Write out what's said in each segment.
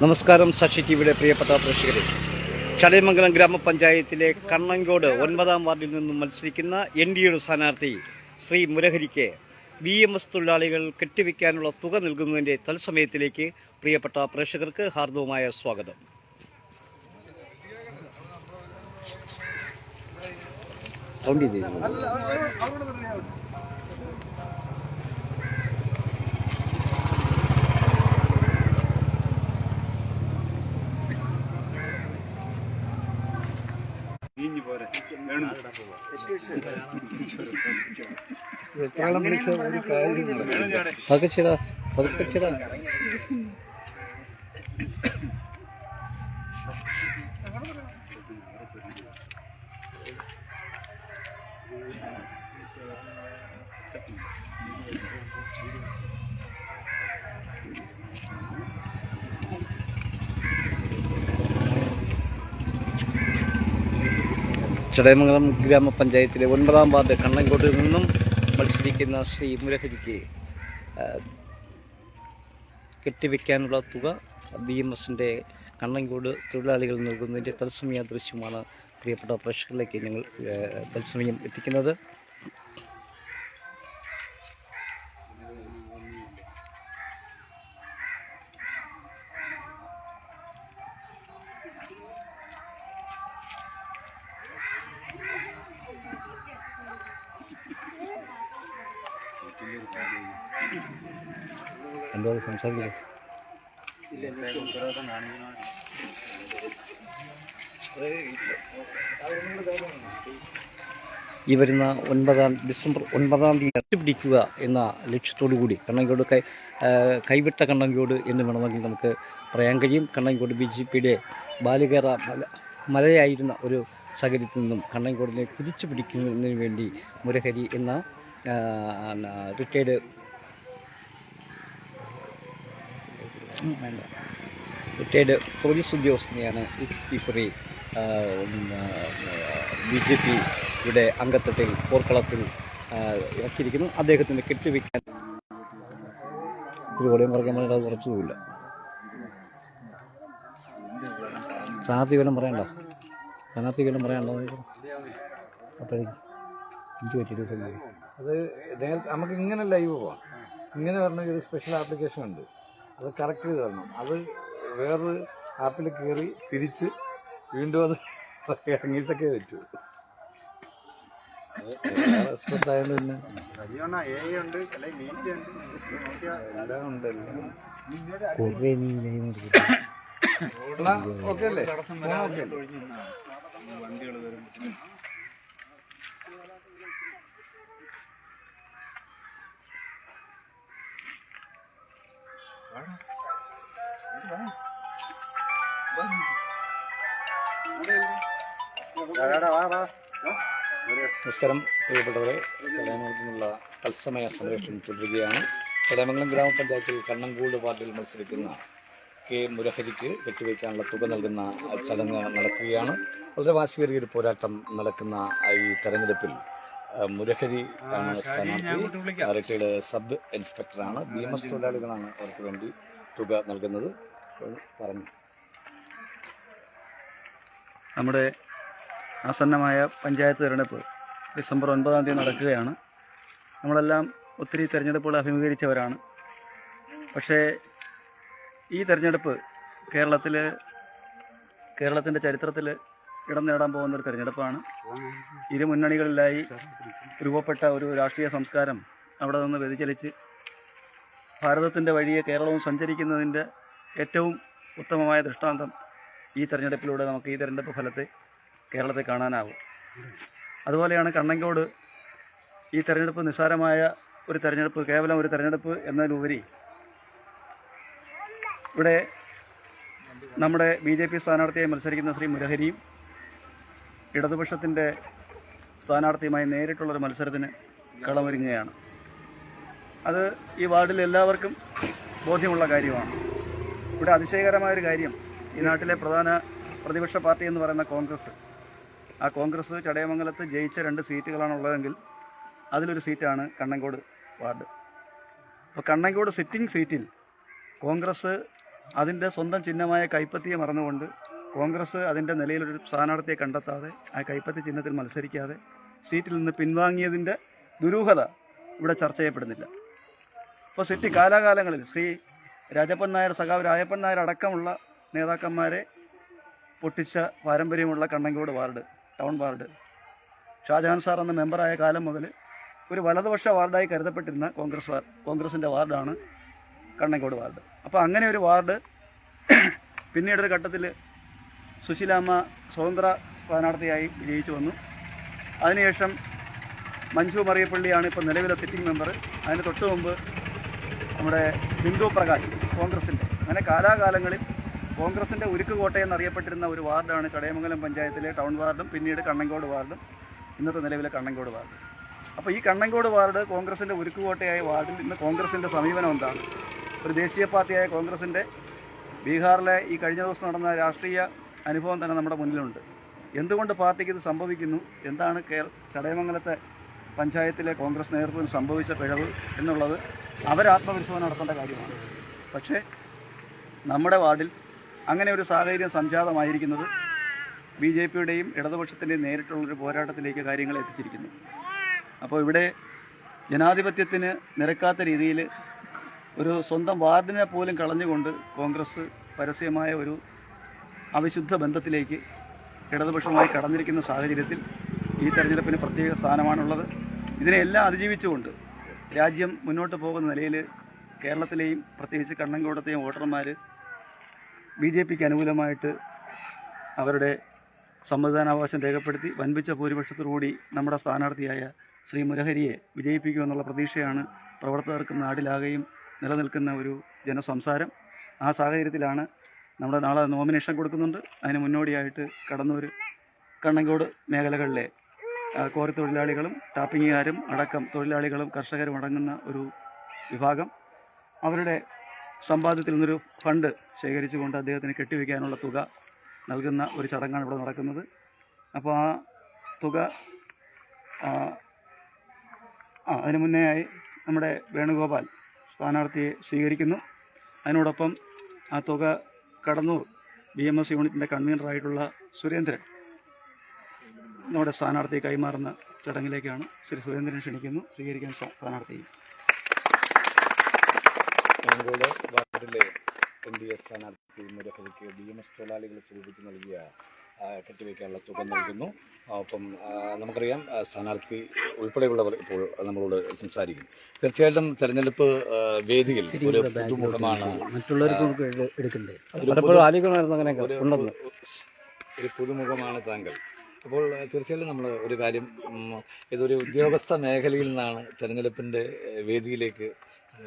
നമസ്കാരം സാക്ഷി ടിവിയുടെ പ്രിയപ്പെട്ട പ്രേക്ഷകരെ. ചടയമംഗലം ഗ്രാമപഞ്ചായത്തിലെ കണ്ണങ്കോട് ഒൻപതാം വാർഡിൽ നിന്നും മത്സരിക്കുന്ന എൻ ഡി എയുടെ സ്ഥാനാർത്ഥി ശ്രീ മുരഹരിക്ക് ബി എം എസ് തൊഴിലാളികൾ കെട്ടിവെക്കാനുള്ള തുക നൽകുന്നതിന്റെ തത്സമയത്തിലേക്ക് പ്രിയപ്പെട്ട പ്രേക്ഷകർക്ക് ഹാർദവുമായ സ്വാഗതം. കൗണ്ട് ചെയ്തിരുന്നു. പതുക്കെ ചെയ്താ, പതുക്കെ ചെയ്താ. ചടയമംഗലം ഗ്രാമപഞ്ചായത്തിലെ ഒൻപതാം വാർഡ് കണ്ണങ്കോട്ടിൽ നിന്നും മത്സരിക്കുന്ന ശ്രീ മുരഹരിക്ക് കെട്ടിവെക്കാനുള്ള തുക ബി എം എസിന്റെ കണ്ണങ്കോട് തൊഴിലാളികൾ നൽകുന്നതിന്റെ തത്സമയ ദൃശ്യമാണ് പ്രിയപ്പെട്ട പ്രേക്ഷകരിലേക്ക് ഞങ്ങൾ തത്സമയം എത്തിക്കുന്നത്. എന്തോ സംസാരിക്കില്ല ഈ വരുന്ന ഒൻപതാം ഡിസംബർ ഒൻപതാം തീയതി കണ്ടുപിടിക്കുക എന്ന ലക്ഷ്യത്തോടു കൂടി കണ്ണങ്കോട് കൈ കൈവിട്ട കണ്ണങ്കോട് എന്ന് വേണമെങ്കിൽ നമുക്ക് പറയാൻ കഴിയും. കണ്ണങ്കോട് ബി ജെ പിയുടെ ബാലികേറ മല മലയായിരുന്ന ഒരു സഹചര്യത്തിൽ നിന്നും കണ്ണങ്കോടിനെ കുതിച്ചു പിടിക്കുന്നതിന് വേണ്ടി മുരഹരി എന്ന റിട്ടയർഡ് റിട്ടയർഡ് പോലീസ് ഉദ്യോഗസ്ഥനെയാണ് ഇക്കുറി ബി ജെ പിയുടെ അംഗത്വത്തിൽ പോർക്കളത്തിൽ ഇറക്കിയിരിക്കുന്നു. അദ്ദേഹത്തിന് കെട്ടിവെക്കാൻ ഒരു കൊടിയും പറയാൻ വേണ്ടി അത് ഉറച്ചുമില്ല സ്ഥാനാർത്ഥി വല്ലതും പറയണ്ട സ്ഥാനാർത്ഥി വല്ലതും പറയണ്ടോ അപ്പോഴേക്ക്. എനിക്ക് പറ്റിയൊരു സംഗതി അത് നേരത്തെ നമുക്ക് ഇങ്ങനെ ലൈവ് പോവാം. ഇങ്ങനെ പറഞ്ഞ ഒരു സ്പെഷ്യൽ ആപ്ലിക്കേഷൻ ഉണ്ട്. അത് കറക്റ്റ് ചെയ്ത് തരണം. അത് വേറൊരു ആപ്പിൽ കയറി തിരിച്ച് വീണ്ടും അത് ഇറങ്ങിയിട്ടൊക്കെ പറ്റൂ. എല്ലാം ഉണ്ട്. ഓക്കെ അല്ലേ? ഓക്കെ അല്ലേ? നമസ്കാരം പ്രിയപ്പെട്ടവരെ. കലാമംഗലത്തിനുള്ള തത്സമയ സംരക്ഷണം തുടരുകയാണ്. കലാമംഗലം ഗ്രാമപഞ്ചായത്തിൽ കണ്ണങ്കോട് വാർഡിൽ മത്സരിക്കുന്ന കെ. മുരഹരിക്ക് കെട്ടിവയ്ക്കാനുള്ള തുക നൽകുന്ന ചടങ്ങ് നടക്കുകയാണ്. വളരെ വാശിയേറിയ ഒരു പോരാട്ടം നടക്കുന്ന ഈ തെരഞ്ഞെടുപ്പിൽ മുരഹരി ആണ് സ്ഥാനാർത്ഥി റിട്ടയർഡ് സബ് ഇൻസ്പെക്ടറാണ്. ബി എം എസ് തൊഴിലാളികളാണ് അവർക്ക് വേണ്ടി തുക നൽകുന്നത്. പറഞ്ഞു. നമ്മുടെ ആസന്നമായ പഞ്ചായത്ത് തിരഞ്ഞെടുപ്പ് ഡിസംബർ ഒൻപതാം തീയതി നടക്കുകയാണ്. നമ്മളെല്ലാം ഒത്തിരി തിരഞ്ഞെടുപ്പുകൾ അഭിമുഖീകരിച്ചവരാണ്. പക്ഷേ ഈ തിരഞ്ഞെടുപ്പ് കേരളത്തിൽ കേരളത്തിന്റെ ചരിത്രത്തിൽ ഇടം നേടാൻ പോകുന്ന ഒരു തിരഞ്ഞെടുപ്പാണ്. ഇരു മുന്നണികളിലായി രൂപപ്പെട്ട ഒരു രാഷ്ട്രീയ സംസ്കാരം അവിടെ നിന്ന് വ്യതിചലിച്ച് ഭാരതത്തിന്റെ വഴിയെ കേരളവും സഞ്ചരിക്കുന്നതിന്റെ ഏറ്റവും ഉത്തമമായ ദൃഷ്ടാന്തം ഈ തെരഞ്ഞെടുപ്പിലൂടെ നമുക്ക് ഈ തെരഞ്ഞെടുപ്പ് ഫലത്തെ കേരളത്തെ കാണാനാവും. അതുപോലെയാണ് കണ്ണങ്കോട് ഈ തെരഞ്ഞെടുപ്പ് നിസ്സാരമായ ഒരു തെരഞ്ഞെടുപ്പ് കേവലം ഒരു തെരഞ്ഞെടുപ്പ് എന്നതിലുപരി ഇവിടെ നമ്മുടെ ബി ജെ പി സ്ഥാനാർത്ഥിയായി മത്സരിക്കുന്ന ശ്രീ മുരഹരിയും ഇടതുപക്ഷത്തിന്റെ സ്ഥാനാർത്ഥിയുമായി നേരിട്ടുള്ളൊരു മത്സരത്തിന് കളമൊരുങ്ങുകയാണ്. അത് ഈ വാർഡിൽ എല്ലാവർക്കും ബോധ്യമുള്ള കാര്യമാണ്. ഇവിടെ അതിശയകരമായൊരു കാര്യം ഈ നാട്ടിലെ പ്രധാന പ്രതിപക്ഷ പാർട്ടി എന്ന് പറയുന്ന കോൺഗ്രസ് ആ കോൺഗ്രസ് ചടയമംഗലത്ത് ജയിച്ച രണ്ട് സീറ്റുകളാണ് ഉള്ളതെങ്കിൽ അതിലൊരു സീറ്റാണ് കണ്ണങ്കോട് വാർഡ്. അപ്പോൾ കണ്ണങ്കോട് സിറ്റിംഗ് സീറ്റിൽ കോൺഗ്രസ് അതിന്റെ സ്വന്തം ചിഹ്നമായ കൈപ്പത്തിയെ മറന്നുകൊണ്ട് കോൺഗ്രസ് അതിന്റെ നിലയിലൊരു സ്ഥാനാർത്ഥിയെ കണ്ടെത്താതെ ആ കൈപ്പത്തി ചിഹ്നത്തിൽ മത്സരിക്കാതെ സീറ്റിൽ നിന്ന് പിൻവാങ്ങിയതിന്റെ ദുരൂഹത ഇവിടെ ചർച്ച ചെയ്യപ്പെടുന്നില്ല. ഇപ്പോൾ സിറ്റി കാലാകാലങ്ങളിൽ ശ്രീ രാജപ്പൻ നായർ സഖാവ് രാജപ്പൻ നായർ അടക്കമുള്ള നേതാക്കന്മാരെ പൊട്ടിച്ച പാരമ്പര്യമുള്ള Kannankode ward town ward. Shajahan sir എന്ന മെമ്പറായ കാലം മുതൽ ഒരു വലതുപക്ഷ വാർഡായി കരുതപ്പെട്ടിരുന്ന കോൺഗ്രസ് വാർഡ് കോൺഗ്രസിന്റെ വാർഡാണ് കണ്ണങ്കോട് വാർഡ്. അപ്പോൾ അങ്ങനെ ഒരു വാർഡ് പിന്നീടൊരു ഘട്ടത്തിൽ സുശീലാമ്മ സ്വതന്ത്ര സ്ഥാനാർത്ഥിയായി വിജയിച്ചു വന്നു. അതിനുശേഷം മഞ്ജു മറിയപ്പള്ളിയാണ് ഇപ്പോൾ നിലവിലെ സിറ്റിംഗ് മെമ്പർ. അതിന് തൊട്ട് മുമ്പ് നമ്മുടെ ബിന്ദു പ്രകാശ് കോൺഗ്രസിന്റെ അങ്ങനെ കാലാകാലങ്ങളിൽ കോൺഗ്രസിന്റെ ഉരുക്ക് കോട്ടയെന്നറിയപ്പെട്ടിരുന്ന ഒരു വാർഡാണ് ചടയമംഗലം പഞ്ചായത്തിലെ ടൗൺ വാർഡും പിന്നീട് കണ്ണങ്കോട് വാർഡും ഇന്നത്തെ നിലവിലെ കണ്ണങ്കോട് വാർഡ്. അപ്പോൾ ഈ കണ്ണങ്കോട് വാർഡ് കോൺഗ്രസിന്റെ ഉരുക്ക് കോട്ടയായ വാർഡിൽ ഇന്ന് കോൺഗ്രസിന്റെ സമീപനം എന്താണ്? ഒരു ദേശീയ പാർട്ടിയായ കോൺഗ്രസിന്റെ ബീഹാറിലെ ഈ കഴിഞ്ഞ ദിവസം നടന്ന രാഷ്ട്രീയ അനുഭവം തന്നെ നമ്മുടെ മുന്നിലുണ്ട്. എന്തുകൊണ്ട് പാർട്ടിക്ക് ഇത് സംഭവിക്കുന്നു? എന്താണ് കേരള ചടയമംഗലത്തെ പഞ്ചായത്തിലെ കോൺഗ്രസ് നേതൃത്വം സംഭവിച്ച പിഴവ് എന്നുള്ളത് അവരാത്മവിശ്വാസം നടത്തേണ്ട കാര്യമാണ്. പക്ഷേ നമ്മുടെ വാർഡിൽ അങ്ങനെ ഒരു സാഹചര്യം സംജാതമായിരിക്കുന്നത് ബി ജെ പിയുടെയും ഇടതുപക്ഷത്തിന്റെയും നേരിട്ടുള്ളൊരു പോരാട്ടത്തിലേക്ക് കാര്യങ്ങൾ എത്തിച്ചിരിക്കുന്നു. അപ്പോൾ ഇവിടെ ജനാധിപത്യത്തിന് നിരക്കാത്ത രീതിയിൽ ഒരു സ്വന്തം വാർഡിനെ പോലും കളഞ്ഞുകൊണ്ട് കോൺഗ്രസ് പരസ്യമായ ഒരു അവിശുദ്ധ ബന്ധത്തിലേക്ക് ഇടതുപക്ഷമായി കടന്നിരിക്കുന്ന സാഹചര്യത്തിൽ ഈ തെരഞ്ഞെടുപ്പിന് പ്രത്യേക സ്ഥാനമാണുള്ളത്. ഇതിനെല്ലാം അതിജീവിച്ചുകൊണ്ട് രാജ്യം മുന്നോട്ട് പോകുന്ന നിലയിൽ കേരളത്തിലെയും പ്രത്യേകിച്ച് കണ്ണങ്കോടത്തെയും വോട്ടർമാർ ബി ജെ പിക്ക് അനുകൂലമായിട്ട് അവരുടെ സമ്മതിദാനാവകാശം രേഖപ്പെടുത്തി വൻപിച്ച ഭൂരിപക്ഷത്തോടുകൂടി നമ്മുടെ സ്ഥാനാർത്ഥിയായ ശ്രീ മുരഹരിയെ വിജയിപ്പിക്കുമെന്നുള്ള പ്രതീക്ഷയാണ് പ്രവർത്തകർക്കും നാടിലാകെയും നിലനിൽക്കുന്ന ഒരു ജനസംസാരം. ആ സാഹചര്യത്തിലാണ് നമ്മുടെ നാളെ നോമിനേഷൻ കൊടുക്കുന്നുണ്ട്. അതിന് മുന്നോടിയായിട്ട് കടന്നൂർ കണ്ണങ്കോട് മേഖലകളിലെ കോറി തൊഴിലാളികളും ടാപ്പിങ്ങുകാരും അടക്കം തൊഴിലാളികളും കർഷകരും അടങ്ങുന്ന ഒരു വിഭാഗം. അവരുടെ സമ്പാദ്യത്തിൽ നിന്നൊരു ഫണ്ട് ശേഖരിച്ചുകൊണ്ട് അദ്ദേഹത്തിന് കെട്ടിവെക്കാനുള്ള തുക നൽകുന്ന ഒരു ചടങ്ങാണ് ഇവിടെ നടക്കുന്നത്. അപ്പോൾ ആ തുക അതിനു മുന്നേയായി നമ്മുടെ വേണുഗോപാൽ സ്ഥാനാർത്ഥിയെ സ്വീകരിക്കുന്നു. അതിനോടൊപ്പം ആ തുക കടന്നൂർ ബി എം എസ് യൂണിറ്റിന്റെ കൺവീനറായിട്ടുള്ള സുരേന്ദ്രൻ നമ്മുടെ സ്ഥാനാർത്ഥിയെ കൈമാറുന്ന ചടങ്ങിലേക്കാണ് ശ്രീ സുരേന്ദ്രൻ ക്ഷണിക്കുന്നു. സ്വീകരിക്കാൻ സ്ഥാ- കണ്ണങ്കോട് വാർഡിലെ എൻ ഡി എ സ്ഥാനാർത്ഥി മുരഹരിക്ക് ബി എം എസ് തൊഴിലാളികൾ സ്വരൂപിച്ച് നൽകിയ കെട്ടിവയ്ക്കാനുള്ള തുക നൽകുന്നു. അപ്പം നമുക്കറിയാം സ്ഥാനാർത്ഥി ഉൾപ്പെടെയുള്ളവർ ഇപ്പോൾ നമ്മളോട് സംസാരിക്കും. തീർച്ചയായിട്ടും തെരഞ്ഞെടുപ്പ് വേദിയിൽ ഒരു പുതുമുഖമാണ് ഒരു- ഒരു പുതുമുഖമാണ് താങ്കൾ. അപ്പോൾ തീർച്ചയായിട്ടും നമ്മൾ ഒരു കാര്യം ഇതൊരു ഉദ്യോഗസ്ഥ മേഖലയിൽ നിന്നാണ് തെരഞ്ഞെടുപ്പിന്റെ വേദിയിലേക്ക്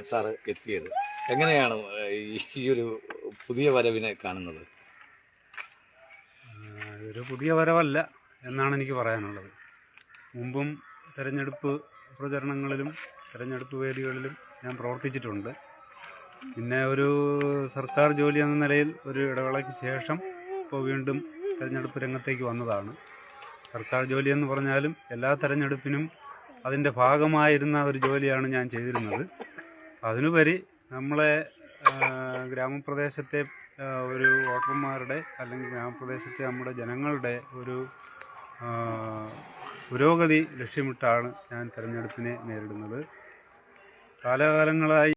സാറ് എത്തിയത്. എങ്ങനെയാണ് ഈ- ഒരു പുതിയ വരവിനെ കാണുന്നത്? ഒരു പുതിയ വരവല്ല എന്നാണ് എനിക്ക് പറയാനുള്ളത്. മുമ്പും തിരഞ്ഞെടുപ്പ് പ്രചരണങ്ങളിലും തിരഞ്ഞെടുപ്പ് വേദികളിലും ഞാൻ പ്രവർത്തിച്ചിട്ടുണ്ട്. പിന്നെ ഒരു സർക്കാർ ജോലി എന്ന നിലയിൽ ഒരു ഇടവേളയ്ക്ക് ശേഷം ഇപ്പോൾ വീണ്ടും തിരഞ്ഞെടുപ്പ് രംഗത്തേക്ക് വന്നതാണ്. സർക്കാർ ജോലി എന്ന് പറഞ്ഞാലും എല്ലാ തിരഞ്ഞെടുപ്പിനും അതിന്റെ ഭാഗമായിരുന്ന ഒരു ജോലിയാണ് ഞാൻ ചെയ്തിരുന്നത്. അതിനുപരി നമ്മളെ ഗ്രാമപ്രദേശത്തെ ഒരു വോട്ടർമാരുടെ അല്ലെങ്കിൽ ഗ്രാമപ്രദേശത്തെ നമ്മുടെ ജനങ്ങളുടെ ഒരു പുരോഗതി ലക്ഷ്യമിട്ടാണ് ഞാൻ തിരഞ്ഞെടുപ്പിനെ നേരിടുന്നത്. കാലാകാലങ്ങളായി